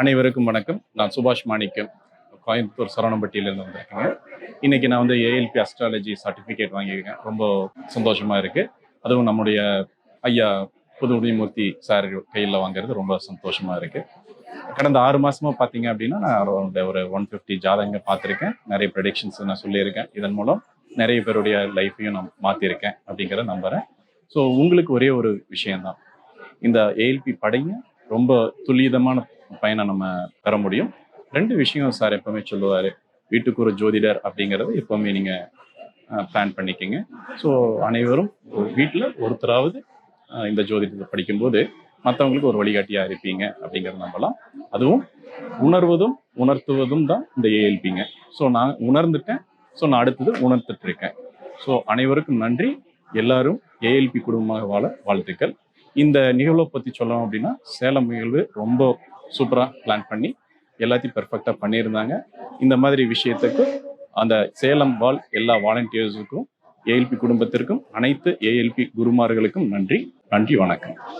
அனைவருக்கும் வணக்கம். நான் சுபாஷ் மாணிக்கம். கோயம்புத்தூர் சரவணம்பட்டியிலேருந்து வந்திருக்கேங்க இன்னைக்கு நான் வந்து ஏஎல்பி அஸ்ட்ராலஜி சர்டிஃபிகேட் வாங்கியிருக்கேன். ரொம்ப சந்தோஷமாக இருக்குது அதுவும் நம்முடைய ஐயா புது உதயமூர்த்தி சார் கையில் வாங்குறது ரொம்ப சந்தோஷமாக இருக்குது கடந்த ஆறு மாதமாக பார்த்தீங்க அப்படின்னா நான் around ஒரு ஒன் ஃபிஃப்டி ஜாதகங்க பார்த்துருக்கேன். நிறைய ப்ரெடிக்ஷன்ஸ் நான் சொல்லியிருக்கேன். இதன் மூலம் நிறைய பேருடைய லைஃப்பையும் நான் மாற்றிருக்கேன் அப்படிங்கிறத நம்புகிறேன் ஸோ உங்களுக்கு ஒரே ஒரு விஷயந்தான் இந்த ஏஎல்பி படையை ரொம்ப துல்லியதமான பயனை நம்ம பெற முடியும். ரெண்டு விஷயம் சார் எப்பவுமே சொல்லுவார். வீட்டுக்கு ஒரு ஜோதிடர் அப்படிங்கிறது எப்பவுமே நீங்கள் பிளான் பண்ணிக்கோங்க. ஸோ அனைவரும் வீட்டில் ஒருத்தராவது இந்த ஜோதிடத்தை படிக்கும்போது மற்றவங்களுக்கு ஒரு வழிகாட்டியாக இருப்பீங்க அப்படிங்கிறத நம்பலாம். அதுவும் உணர்வதும் உணர்த்துவதும் தான் இந்த ஏஎல்பிங்க ஸோ நான் உணர்ந்துட்டேன். ஸோ நான் அடுத்தது உணர்த்துட்டு இருக்கேன் ஸோ அனைவருக்கும் நன்றி. எல்லாரும் ஏஎல்பி குடும்பமாக வாழ வாழ்த்துக்கள். இந்த நிகழ்வை பற்றி சொல்லணும் அப்படின்னா சேலம் நிகழ்வு ரொம்ப சூப்பராக பிளான் பண்ணி எல்லாத்தையும் பெர்ஃபெக்டாக பண்ணியிருந்தாங்க. இந்த மாதிரி விஷயத்துக்கு அந்த சேலம் வாழ் எல்லா வாலண்டியர்ஸுக்கும் ஏஎல்பி குடும்பத்திற்கும் அனைத்து ஏஎல்பி குருமார்களுக்கும் நன்றி. நன்றி வணக்கம்.